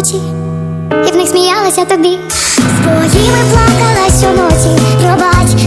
очі, як в них сміялася тобі, своїми плакала щоночі, пробач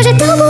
Może to